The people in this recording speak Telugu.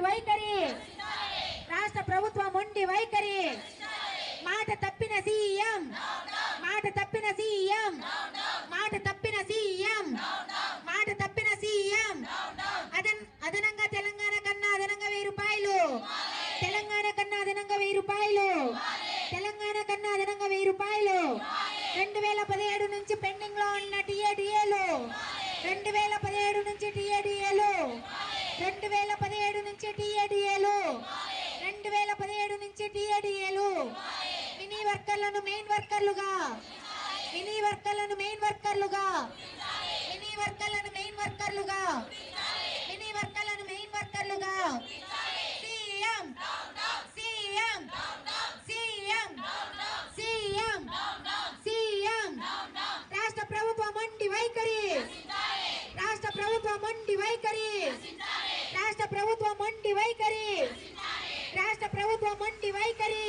మొండి వైఖరి. రాష్ట్ర ప్రభుత్వం మొండి వైఖరి. మాట తప్పిన సీఎం. మాట తప్పిన సీఎం. మాట తప్పిన సీఎం. మాట తప్పిన సీఎం. అదన్ అదనంగా తెలంగాణ కన్నా అదనంగా వెయ్యి రూపాయలు. తెలంగాణ కన్నా అదనంగా వెయ్యి రూపాయలు. తెలంగాణ కన్నా అదనంగా వెయ్యి రూపాయలు. రెండు వేల పదిహేడు నుంచి పెండింగ్లో ఉన్న టీఏడిఏలు. రెండు వేల పదిహేడు నుంచి టీఏడిఏలు. రెండు వేల పదిహేడు నుంచి టీఏడిఏలు. రెండు వేల పదిహేడు నుంచి టీఏడిఏలు. మినీ వర్కర్లను మెయిన్ వర్కర్లుగా. మినీ వర్కర్లను మెయిన్ వర్కర్లుగా. మినీ వర్కర్లను మెయిన్ వర్కర్లుగా. మినీ వర్కర్లను main వర్కర్లుగా. CM. CM. CM. CM. CM. రాష్ట్ర ప్రభుత్వం మండి వైఖరి. రాష్ట్ర ప్రభుత్వం మండి వైఖరి. ప్రభుత్వం మొండి వైఖరి రాష్ట్ర ప్రభుత్వం మొండి వైఖరి